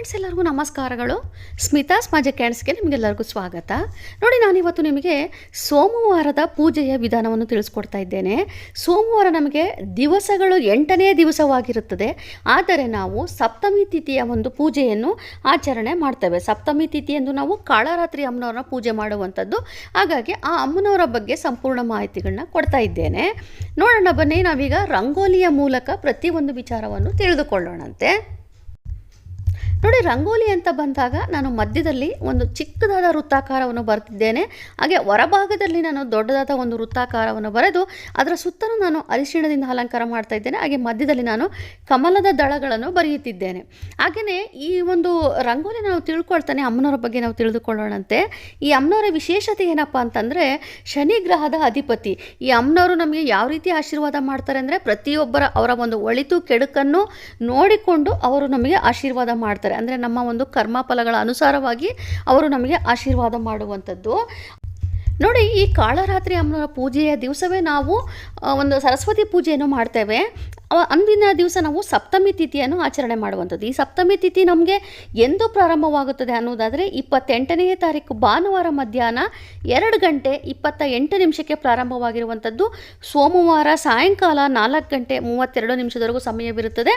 Friends ಎಲ್ಲರಿಗೂ ನಮಸ್ಕಾರಗಳು. ಸ್ಮಿತಾ ಸ್ಮಾಜ ಕ್ಯಾಂಡ್ಸ್ಗೆ ನಿಮಗೆಲ್ಲರಿಗೂ ಸ್ವಾಗತ. ನೋಡಿ, ನಾನಿವತ್ತು ನಿಮಗೆ ಸೋಮವಾರದ ಪೂಜೆಯ ವಿಧಾನವನ್ನು ತಿಳಿಸ್ಕೊಡ್ತಾ ಇದ್ದೇನೆ. ಸೋಮವಾರ ನಮಗೆ ದಿವಸಗಳು ಎಂಟನೇ ದಿವಸವಾಗಿರುತ್ತದೆ. ಆದರೆ ನಾವು ಸಪ್ತಮಿ ತಿಥಿಯ ಒಂದು ಪೂಜೆಯನ್ನು ಆಚರಣೆ ಮಾಡ್ತೇವೆ. ಸಪ್ತಮಿ ತಿಥಿಯಂದು ನಾವು ಕಾಳರಾತ್ರಿ ಅಮ್ಮನವ್ರನ್ನ ಪೂಜೆ ಮಾಡುವಂಥದ್ದು. ಹಾಗಾಗಿ ಆ ಅಮ್ಮನವರ ಬಗ್ಗೆ ಸಂಪೂರ್ಣ ಮಾಹಿತಿಗಳನ್ನ ಕೊಡ್ತಾ ಇದ್ದೇನೆ. ನೋಡೋಣ ಬನ್ನಿ, ನಾವೀಗ ರಂಗೋಲಿಯ ಮೂಲಕ ಪ್ರತಿಯೊಂದು ವಿಚಾರವನ್ನು ತಿಳಿದುಕೊಳ್ಳೋಣಂತೆ. ನೋಡಿ, ರಂಗೋಲಿ ಅಂತ ಬಂದಾಗ ನಾನು ಮಧ್ಯದಲ್ಲಿ ಒಂದು ಚಿಕ್ಕದಾದ ವೃತ್ತಾಕಾರವನ್ನು ಬರೆದಿದ್ದೇನೆ. ಹಾಗೆ ಹೊರಭಾಗದಲ್ಲಿ ನಾನು ದೊಡ್ಡದಾದ ಒಂದು ವೃತ್ತಾಕಾರವನ್ನು ಬರೆದು, ಅದರ ಸುತ್ತಲೂ ನಾನು ಅರಿಶಿಣದಿಂದ ಅಲಂಕಾರ ಮಾಡ್ತಾ ಇದ್ದೇನೆ. ಹಾಗೆ ಮಧ್ಯದಲ್ಲಿ ನಾನು ಕಮಲದ ದಳಗಳನ್ನು ಬರೆಯುತ್ತಿದ್ದೇನೆ. ಹಾಗೆಯೇ ಈ ಒಂದು ರಂಗೋಲಿ ನಾವು ತಿಳ್ಕೊಳ್ತಾನೆ, ಅಮ್ಮನವರ ಬಗ್ಗೆ ನಾವು ತಿಳಿದುಕೊಳ್ಳೋಣಂತೆ. ಈ ಅಮ್ಮನವರ ವಿಶೇಷತೆ ಏನಪ್ಪ ಅಂತಂದರೆ, ಶನಿ ಗ್ರಹದ ಅಧಿಪತಿ. ಈ ಅಮ್ಮನವರು ನಮಗೆ ಯಾವ ರೀತಿ ಆಶೀರ್ವಾದ ಮಾಡ್ತಾರೆ ಅಂದರೆ, ಪ್ರತಿಯೊಬ್ಬರ ಅವರ ಒಂದು ಒಳಿತು, ಕೆಡುಕನ್ನು ನೋಡಿಕೊಂಡು ಅವರು ನಮಗೆ ಆಶೀರ್ವಾದ ಮಾಡ್ತಾರೆ. ಅಂದರೆ ನಮ್ಮ ಒಂದು ಕರ್ಮ ಫಲಗಳ ಅನುಸಾರವಾಗಿ ಅವರು ನಮಗೆ ಆಶೀರ್ವಾದ ಮಾಡುವಂಥದ್ದು. ನೋಡಿ, ಈ ಕಾಳರಾತ್ರಿ ಅಮ್ಮನವರ ಪೂಜೆಯ ದಿವಸವೇ ನಾವು ಒಂದು ಸರಸ್ವತಿ ಪೂಜೆಯನ್ನು ಮಾಡ್ತೇವೆ. ಅಂದಿನ ದಿವಸ ನಾವು ಸಪ್ತಮಿ ತಿಥಿಯನ್ನು ಆಚರಣೆ ಮಾಡುವಂಥದ್ದು. ಈ ಸಪ್ತಮಿ ತಿಥಿ ನಮಗೆ ಎಂದು ಪ್ರಾರಂಭವಾಗುತ್ತದೆ ಅನ್ನೋದಾದರೆ ಇಪ್ಪತ್ತೆಂಟನೆಯ ತಾರೀಕು ಭಾನುವಾರ ಮಧ್ಯಾಹ್ನ ಎರಡು ಗಂಟೆ ಇಪ್ಪತ್ತ ಎಂಟು ನಿಮಿಷಕ್ಕೆ ಪ್ರಾರಂಭವಾಗಿರುವಂಥದ್ದು. ಸೋಮವಾರ ಸಾಯಂಕಾಲ ನಾಲ್ಕು ಗಂಟೆ ಮೂವತ್ತೆರಡು ನಿಮಿಷದವರೆಗೂ ಸಮಯವಿರುತ್ತದೆ.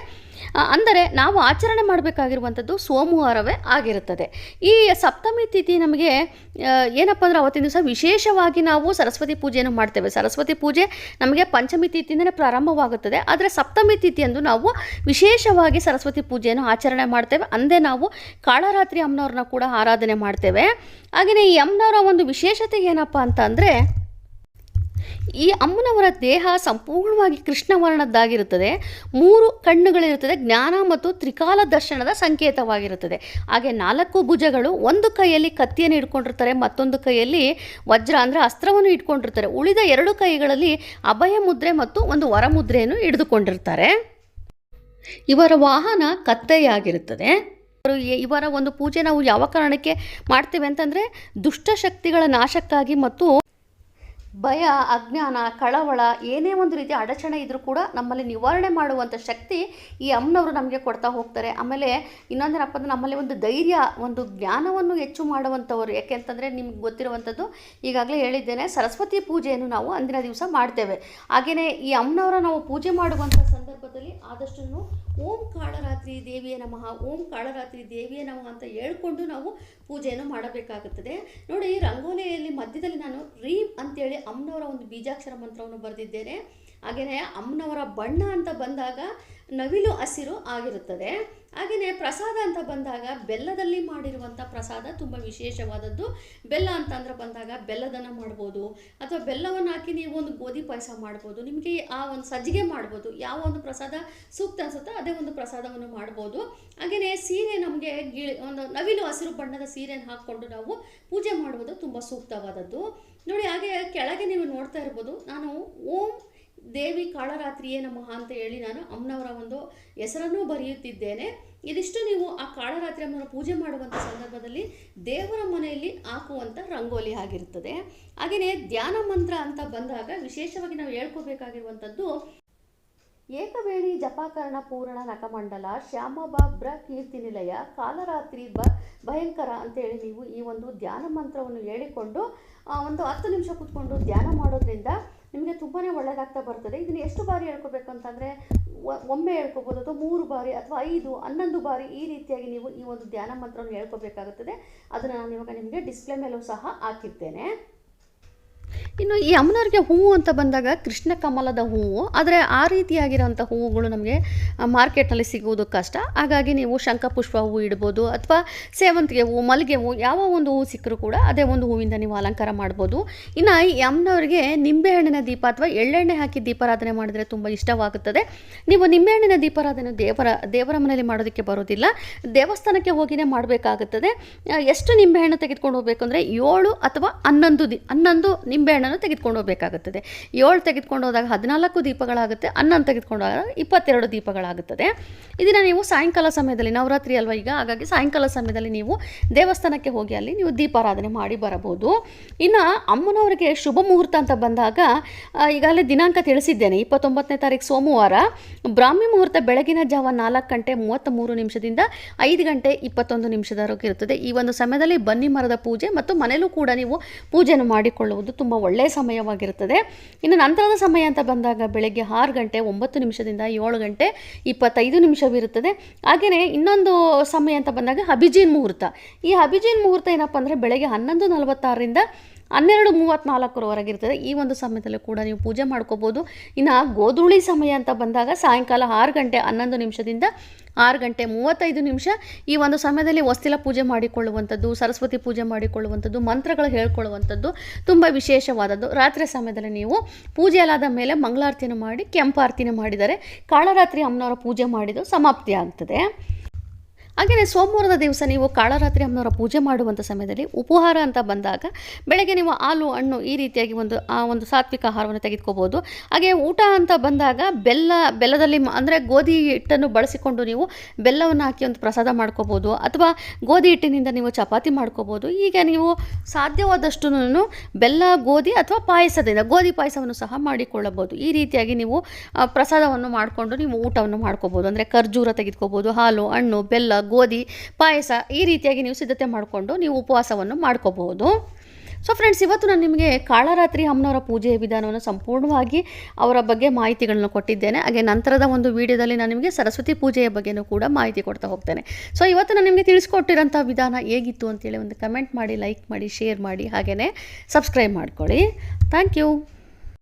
ಅಂದರೆ ನಾವು ಆಚರಣೆ ಮಾಡಬೇಕಾಗಿರುವಂಥದ್ದು ಸೋಮವಾರವೇ ಆಗಿರುತ್ತದೆ. ಈ ಸಪ್ತಮಿ ತಿಥಿ ನಮಗೆ ಏನಪ್ಪ ಅಂದರೆ ಅವತ್ತಿನ ದಿವಸ ವಿಶೇಷವಾಗಿ ನಾವು ಸರಸ್ವತಿ ಪೂಜೆಯನ್ನು ಮಾಡ್ತೇವೆ. ಸರಸ್ವತಿ ಪೂಜೆ ನಮಗೆ ಪಂಚಮಿ ತಿಥಿಯಿಂದಲೇ ಪ್ರಾರಂಭವಾಗುತ್ತದೆ. ಆದರೆ ಸಪ್ತಮಿ ತಿಥಿಯಂದು ನಾವು ವಿಶೇಷವಾಗಿ ಸರಸ್ವತಿ ಪೂಜೆಯನ್ನು ಆಚರಣೆ ಮಾಡ್ತೇವೆ. ಅಂದೇ ನಾವು ಕಾಳರಾತ್ರಿ ಅಮ್ಮನವ್ರನ್ನ ಕೂಡ ಆರಾಧನೆ ಮಾಡ್ತೇವೆ. ಹಾಗೆಯೇ ಈ ಅಮ್ಮನವರ ಒಂದು ವಿಶೇಷತೆ ಏನಪ್ಪ ಅಂತ ಅಂದರೆ ಈ ಅಮ್ಮನವರ ದೇಹ ಸಂಪೂರ್ಣವಾಗಿ ಕೃಷ್ಣವರ್ಣದ್ದಾಗಿರುತ್ತದೆ. ಮೂರು ಕಣ್ಣುಗಳಿರುತ್ತದೆ. ಜ್ಞಾನ ಮತ್ತು ತ್ರಿಕಾಲ ದರ್ಶನದ ಸಂಕೇತವಾಗಿರುತ್ತದೆ. ಹಾಗೆ ನಾಲ್ಕು ಭುಜಗಳು ಒಂದು ಕೈಯಲ್ಲಿ ಕತ್ತಿಯನ್ನು ಇಟ್ಕೊಂಡಿರ್ತಾರೆ ಮತ್ತೊಂದು ಕೈಯಲ್ಲಿ ವಜ್ರ ಅಂದರೆ ಅಸ್ತ್ರವನ್ನು ಇಟ್ಕೊಂಡಿರ್ತಾರೆ ಉಳಿದ ಎರಡು ಕೈಗಳಲ್ಲಿ ಅಭಯ ಮುದ್ರೆ ಮತ್ತು ಒಂದು ವರಮುದ್ರೆಯನ್ನು ಹಿಡಿದುಕೊಂಡಿರ್ತಾರೆ ಇವರ ವಾಹನ ಕತ್ತೆಯಾಗಿರುತ್ತದೆ. ಅವರು ಇವರ ಒಂದು ಪೂಜೆ ನಾವು ಯಾವ ಕಾರಣಕ್ಕೆ ಮಾಡ್ತೇವೆ ಅಂತಂದರೆ ದುಷ್ಟಶಕ್ತಿಗಳ ನಾಶಕ್ಕಾಗಿ ಮತ್ತು ಭಯ, ಅಜ್ಞಾನ, ಕಳವಳ, ಏನೇ ಒಂದು ರೀತಿಯ ಅಡಚಣೆ ಇದ್ದರೂ ಕೂಡ ನಮ್ಮಲ್ಲಿ ನಿವಾರಣೆ ಮಾಡುವಂಥ ಶಕ್ತಿ ಈ ಅಮ್ಮನವರು ನಮಗೆ ಕೊಡ್ತಾ ಹೋಗ್ತಾರೆ. ಆಮೇಲೆ ಇನ್ನೊಂದೇನಪ್ಪ ಅಂದರೆ ನಮ್ಮಲ್ಲಿ ಒಂದು ಧೈರ್ಯ, ಒಂದು ಜ್ಞಾನವನ್ನು ಹೆಚ್ಚು ಮಾಡುವಂಥವರು. ಯಾಕೆ ಅಂತಂದರೆ ನಿಮ್ಗೆ ಗೊತ್ತಿರುವಂಥದ್ದು ಈಗಾಗಲೇ ಹೇಳಿದ್ದೇನೆ, ಸರಸ್ವತಿ ಪೂಜೆಯನ್ನು ನಾವು ಅಂದಿನ ದಿವಸ ಮಾಡ್ತೇವೆ. ಹಾಗೆಯೇ ಈ ಅಮ್ಮನವರ ನಾವು ಪೂಜೆ ಮಾಡುವಂಥ ಸಂದರ್ಭದಲ್ಲಿ ಆದಷ್ಟು ಓಂ ಕಾಳರಾತ್ರಿ ದೇವಿಯ ನಮಃ, ಓಂ ಕಾಳರಾತ್ರಿ ದೇವಿಯ ನಮಃ ಅಂತ ಹೇಳ್ಕೊಂಡು ನಾವು ಪೂಜೆಯನ್ನು ಮಾಡಬೇಕಾಗುತ್ತದೆ. ನೋಡಿ, ರಂಗೋಲಿಯಲ್ಲಿ ಮಧ್ಯದಲ್ಲಿ ನಾನು ರೀಮ್ ಅಂತೇಳಿ ಅಮ್ಮನವರ ಒಂದು ಬೀಜಾಕ್ಷರ ಮಂತ್ರವನ್ನು ಬರೆದಿದ್ದೇನೆ. ಹಾಗೆಯೇ ಅಮ್ಮನವರ ಬಣ್ಣ ಅಂತ ಬಂದಾಗ ನವಿಲು ಹಸಿರು ಆಗಿರುತ್ತದೆ. ಹಾಗೆಯೇ ಪ್ರಸಾದ ಅಂತ ಬಂದಾಗ ಬೆಲ್ಲದಲ್ಲಿ ಮಾಡಿರುವಂಥ ಪ್ರಸಾದ ತುಂಬ ವಿಶೇಷವಾದದ್ದು. ಬೆಲ್ಲ ಅಂತಂದ್ರೆ ಬಂದಾಗ ಬೆಲ್ಲದನ್ನು ಮಾಡ್ಬೋದು. ಅಥವಾ ಬೆಲ್ಲವನ್ನು ಹಾಕಿ ನೀವು ಒಂದು ಗೋಧಿ ಪಾಯಸ ಮಾಡ್ಬೋದು. ನಿಮಗೆ ಆ ಒಂದು ಸಜ್ಜಿಗೆ ಮಾಡ್ಬೋದು. ಯಾವ ಒಂದು ಪ್ರಸಾದ ಸೂಕ್ತ ಅನಿಸುತ್ತೋ ಅದೇ ಒಂದು ಪ್ರಸಾದವನ್ನು ಮಾಡ್ಬೋದು. ಹಾಗೆಯೇ ಸೀರೆ ನಮಗೆ ಗಿಳಿ ಒಂದು ನವಿಲು ಹಸಿರು ಬಣ್ಣದ ಸೀರೆಯನ್ನು ಹಾಕ್ಕೊಂಡು ನಾವು ಪೂಜೆ ಮಾಡುವುದು ತುಂಬ ಸೂಕ್ತವಾದದ್ದು. ನೋಡಿ ಹಾಗೆ ಕೆಳಗೆ ನೀವು ನೋಡ್ತಾ ಇರ್ಬೋದು, ನಾನು ಓಂ ದೇವಿ ಕಾಳರಾತ್ರಿಯೇ ನಮಃ ಅಂತ ಹೇಳಿ ನಾನು ಅಮ್ಮನವರ ಒಂದು ಹೆಸರನ್ನು ಬರೆಯುತ್ತಿದ್ದೇನೆ. ಇದಿಷ್ಟು ನೀವು ಆ ಕಾಳರಾತ್ರಿ ಅಮ್ಮನ ಪೂಜೆ ಮಾಡುವಂಥ ಸಂದರ್ಭದಲ್ಲಿ ದೇವರ ಮನೆಯಲ್ಲಿ ಹಾಕುವಂಥ ರಂಗೋಲಿ ಆಗಿರುತ್ತದೆ. ಹಾಗೆಯೇ ಧ್ಯಾನ ಮಂತ್ರ ಅಂತ ಬಂದಾಗ ವಿಶೇಷವಾಗಿ ನಾವು ಹೇಳ್ಕೋಬೇಕಾಗಿರುವಂಥದ್ದು ಏಕವೇಣಿ ಜಪಾಕರಣ ಪೂರ್ಣ ನಖಮಂಡಲ ಶ್ಯಾಮಬಾಬ್ರ ಕೀರ್ತಿ ನಿಲಯ, ಕಾಲರಾತ್ರಿ ಬ ಭಯಂಕರ ಅಂತೇಳಿ ನೀವು ಈ ಒಂದು ಧ್ಯಾನ ಮಂತ್ರವನ್ನು ಹೇಳಿಕೊಂಡು ಒಂದು ಹತ್ತು ನಿಮಿಷ ಕೂತ್ಕೊಂಡು ಧ್ಯಾನ ಮಾಡೋದ್ರಿಂದ ತುಂಬಾ ಒಳ್ಳೆಯದಾಗ್ತಾ ಬರ್ತದೆ. ಇದನ್ನು ಎಷ್ಟು ಬಾರಿ ಹೇಳ್ಕೋಬೇಕು ಅಂತಂದರೆ ಒಮ್ಮೆ ಹೇಳ್ಕೊಬೋದು ಅಥವಾ ಮೂರು ಬಾರಿ ಅಥವಾ ಐದು, ಹನ್ನೊಂದು ಬಾರಿ ಈ ರೀತಿಯಾಗಿ ನೀವು ಈ ಒಂದು ಧ್ಯಾನ ಮಂತ್ರವನ್ನು ಹೇಳ್ಕೋಬೇಕಾಗುತ್ತದೆ. ಅದನ್ನು ನಾನು ಇವಾಗ ನಿಮಗೆ ಡಿಸ್ಪ್ಲೇ ಮೇಲೂ ಸಹ ಹಾಕಿರ್ತೇನೆ. ಇನ್ನು ಈ ಅಮ್ಮನವ್ರಿಗೆ ಹೂವು ಅಂತ ಬಂದಾಗ ಕೃಷ್ಣ ಕಮಲದ ಹೂವು ಆದರೆ ಆ ರೀತಿಯಾಗಿರೋಂಥ ಹೂವುಗಳು ನಮಗೆ ಮಾರ್ಕೆಟ್ನಲ್ಲಿ ಸಿಗುವುದು ಕಷ್ಟ. ಹಾಗಾಗಿ ನೀವು ಶಂಖಪುಷ್ಪ ಹೂವು ಇಡ್ಬೋದು, ಅಥವಾ ಸೇವಂತಿಗೆ ಹೂವು ಮಲ್ಲಿಗೆ ಹೂವು ಯಾವ ಒಂದು ಹೂವು ಸಿಕ್ಕರೂ ಕೂಡ ಅದೇ ಒಂದು ಹೂವಿಂದ ನೀವು ಅಲಂಕಾರ ಮಾಡ್ಬೋದು. ಇನ್ನು ಈ ಅಮ್ಮನವ್ರಿಗೆ ನಿಂಬೆಹಣ್ಣಿನ ದೀಪ ಅಥವಾ ಎಳ್ಳೆಣ್ಣೆ ಹಾಕಿ ದೀಪಾರಾಧನೆ ಮಾಡಿದರೆ ತುಂಬ ಇಷ್ಟವಾಗುತ್ತದೆ. ನೀವು ನಿಂಬೆಹಣ್ಣಿನ ದೀಪಾರಾಧನೆ ದೇವರ ದೇವರ ಮನೆಯಲ್ಲಿ ಮಾಡೋದಕ್ಕೆ ಬರೋದಿಲ್ಲ. ದೇವಸ್ಥಾನಕ್ಕೆ ಹೋಗಿನೇ ಮಾಡಬೇಕಾಗುತ್ತದೆ. ಎಷ್ಟು ನಿಂಬೆಹಣ್ಣು ತೆಗೆದುಕೊಂಡು ಹೋಗಬೇಕು ಅಂದರೆ ಏಳು ಅಥವಾ ಹನ್ನೊಂದು ದಿ, ಹನ್ನೊಂದು ನಿಂಬೆಹಣ್ಣು ಬಾಳೆಹಣ್ಣನ್ನು ತೆಗೆದುಕೊಂಡು ಹೋಗಬೇಕಾಗುತ್ತದೆ. ಏಳು ತೆಗೆದುಕೊಂಡು ಹೋದಾಗ ಹದಿನಾಲ್ಕು ದೀಪಗಳಾಗುತ್ತೆ, ಹನ್ನೊಂದು ತೆಗೆದುಕೊಂಡು ಹೋದಾಗ ಇಪ್ಪತ್ತೆರಡು ದೀಪಗಳಾಗುತ್ತದೆ. ಇದನ್ನು ನೀವು ಸಾಯಂಕಾಲ ಸಮಯದಲ್ಲಿ, ನವರಾತ್ರಿ ಅಲ್ವಾ ಈಗ, ಹಾಗಾಗಿ ಸಾಯಂಕಾಲ ಸಮಯದಲ್ಲಿ ನೀವು ದೇವಸ್ಥಾನಕ್ಕೆ ಹೋಗಿ ಅಲ್ಲಿ ನೀವು ದೀಪಾರಾಧನೆ ಮಾಡಿ ಬರಬಹುದು. ಇನ್ನು ಅಮ್ಮನವರಿಗೆ ಶುಭ ಮುಹೂರ್ತ ಅಂತ ಬಂದಾಗ ಈಗಾಗಲೇ ದಿನಾಂಕ ತಿಳಿಸಿದ್ದೇನೆ, ಇಪ್ಪತ್ತೊಂಬತ್ತನೇ ತಾರೀಕು ಸೋಮವಾರ. ಬ್ರಾಹ್ಮಿ ಮುಹೂರ್ತ ಬೆಳಗಿನ ಜಾವ ನಾಲ್ಕು ಗಂಟೆ ಮೂವತ್ತ ಮೂರು ನಿಮಿಷದಿಂದ ಐದು ಗಂಟೆ ಇಪ್ಪತ್ತೊಂದು ನಿಮಿಷದವರೆಗೆ ಇರುತ್ತದೆ. ಈ ಒಂದು ಸಮಯದಲ್ಲಿ ಬನ್ನಿ ಮರದ ಪೂಜೆ ಮತ್ತು ಮನೆಯಲ್ಲೂ ಕೂಡ ನೀವು ಪೂಜೆಯನ್ನು ಮಾಡಿಕೊಳ್ಳುವುದು ತುಂಬ ಒಳ್ಳೆಯ ಸಮಯವಾಗಿರುತ್ತದೆ. ಇನ್ನು ನಂತರದ ಸಮಯ ಅಂತ ಬಂದಾಗ ಬೆಳಗ್ಗೆ ಆರು ಗಂಟೆ ಒಂಬತ್ತು ನಿಮಿಷದಿಂದ ಏಳು ಗಂಟೆ ಇಪ್ಪತ್ತೈದು ನಿಮಿಷವಿರುತ್ತದೆ. ಹಾಗೆಯೇ ಇನ್ನೊಂದು ಸಮಯ ಅಂತ ಬಂದಾಗ ಅಭಿಜೀನ್ ಮುಹೂರ್ತ. ಈ ಅಭಿಜೀನ್ ಮುಹೂರ್ತ ಏನಪ್ಪ ಅಂದರೆ ಬೆಳಗ್ಗೆ ಹನ್ನೊಂದು ನಲವತ್ತಾರರಿಂದ ಹನ್ನೆರಡು ಮೂವತ್ತ್ನಾಲ್ಕರವರೆಗೆ ಇರ್ತದೆ. ಈ ಒಂದು ಸಮಯದಲ್ಲಿ ಕೂಡ ನೀವು ಪೂಜೆ ಮಾಡ್ಕೋಬೋದು. ಇನ್ನು ಗೋಧುಳಿ ಸಮಯ ಅಂತ ಬಂದಾಗ ಸಾಯಂಕಾಲ ಆರು ಗಂಟೆ ಹನ್ನೊಂದು ನಿಮಿಷದಿಂದ ಆರು ಗಂಟೆ ಮೂವತ್ತೈದು ನಿಮಿಷ ಈ ಒಂದು ಸಮಯದಲ್ಲಿ ವಸ್ತಿಲ ಪೂಜೆ ಮಾಡಿಕೊಳ್ಳುವಂಥದ್ದು, ಸರಸ್ವತಿ ಪೂಜೆ ಮಾಡಿಕೊಳ್ಳುವಂಥದ್ದು, ಮಂತ್ರಗಳು ಹೇಳ್ಕೊಳ್ಳುವಂಥದ್ದು ತುಂಬ ವಿಶೇಷವಾದದ್ದು. ರಾತ್ರಿ ಸಮಯದಲ್ಲಿ ನೀವು ಪೂಜೆ ಎಲ್ಲಾದ ಮೇಲೆ ಮಂಗಳಾರತಿಯನ್ನು ಮಾಡಿ ಕೆಂಪಾರತಿನ ಮಾಡಿದರೆ ಕಾಳರಾತ್ರಿ ಅಮ್ಮನವರ ಪೂಜೆ ಮಾಡಿದ್ದು ಸಮಾಪ್ತಿ ಆಗ್ತದೆ ಹಾಗೆಯೇ ಸೋಮವಾರದ ದಿವಸ ನೀವು ಕಾಳರಾತ್ರಿ ಅಮ್ಮನವರ ಪೂಜೆ ಮಾಡುವಂಥ ಸಮಯದಲ್ಲಿ ಉಪಹಾರ ಅಂತ ಬಂದಾಗ ಬೆಳಗ್ಗೆ ನೀವು ಹಾಲು, ಹಣ್ಣು ಈ ರೀತಿಯಾಗಿ ಒಂದು, ಆ ಒಂದು ಸಾತ್ವಿಕ ಆಹಾರವನ್ನು ತೆಗೆದುಕೋಬೋದು. ಹಾಗೆ ಊಟ ಅಂತ ಬಂದಾಗ ಬೆಲ್ಲ, ಬೆಲ್ಲದಲ್ಲಿ ಅಂದರೆ ಗೋಧಿ ಹಿಟ್ಟನ್ನು ಬಳಸಿಕೊಂಡು ನೀವು ಬೆಲ್ಲವನ್ನು ಹಾಕಿ ಒಂದು ಪ್ರಸಾದ ಮಾಡ್ಕೋಬೋದು. ಅಥವಾ ಗೋಧಿ ಹಿಟ್ಟಿನಿಂದ ನೀವು ಚಪಾತಿ ಮಾಡ್ಕೋಬೋದು. ಈಗ ನೀವು ಸಾಧ್ಯವಾದಷ್ಟು ಬೆಲ್ಲ, ಗೋಧಿ ಅಥವಾ ಪಾಯಸದಿಂದ, ಗೋಧಿ ಪಾಯಸವನ್ನು ಸಹ ಮಾಡಿಕೊಳ್ಳಬಹುದು. ಈ ರೀತಿಯಾಗಿ ನೀವು ಪ್ರಸಾದವನ್ನು ಮಾಡಿಕೊಂಡು ನೀವು ಊಟವನ್ನು ಮಾಡ್ಕೋಬೋದು. ಅಂದರೆ ಖರ್ಜೂರ ತೆಗೆದುಕೋಬೋದು, ಹಾಲು, ಹಣ್ಣು, ಬೆಲ್ಲ ಗೋಧಿ, ಪಾಯಸ ಈ ರೀತಿಯಾಗಿ ನೀವು ಸಿದ್ಧತೆ ಮಾಡಿಕೊಂಡು ನೀವು ಉಪವಾಸವನ್ನು ಮಾಡ್ಕೋಬಹುದು. ಸೊ ಫ್ರೆಂಡ್ಸ್ ಇವತ್ತು ನಾನು ನಿಮಗೆ ಕಾಳರಾತ್ರಿ ಅಮ್ಮನವರ ಪೂಜೆಯ ವಿಧಾನವನ್ನು ಸಂಪೂರ್ಣವಾಗಿ ಅವರ ಬಗ್ಗೆ ಮಾಹಿತಿಗಳನ್ನು ಕೊಟ್ಟಿದ್ದೇನೆ. ಹಾಗೆ ನಂತರದ ಒಂದು ವಿಡಿಯೋದಲ್ಲಿ ನಾನು ನಿಮಗೆ ಸರಸ್ವತಿ ಪೂಜೆಯ ಬಗ್ಗೆನೂ ಕೂಡ ಮಾಹಿತಿ ಕೊಡ್ತಾ ಹೋಗ್ತೇನೆ. ಸೊ ಇವತ್ತು ನಾನು ನಿಮಗೆ ತಿಳಿಸ್ಕೊಟ್ಟಿರೋಂಥ ವಿಧಾನ ಹೇಗಿತ್ತು ಅಂತೇಳಿ ಒಂದು ಕಮೆಂಟ್ ಮಾಡಿ, ಲೈಕ್ ಮಾಡಿ, ಶೇರ್ ಮಾಡಿ, ಹಾಗೆಯೇ ಸಬ್ಸ್ಕ್ರೈಬ್ ಮಾಡ್ಕೊಳ್ಳಿ. Thank you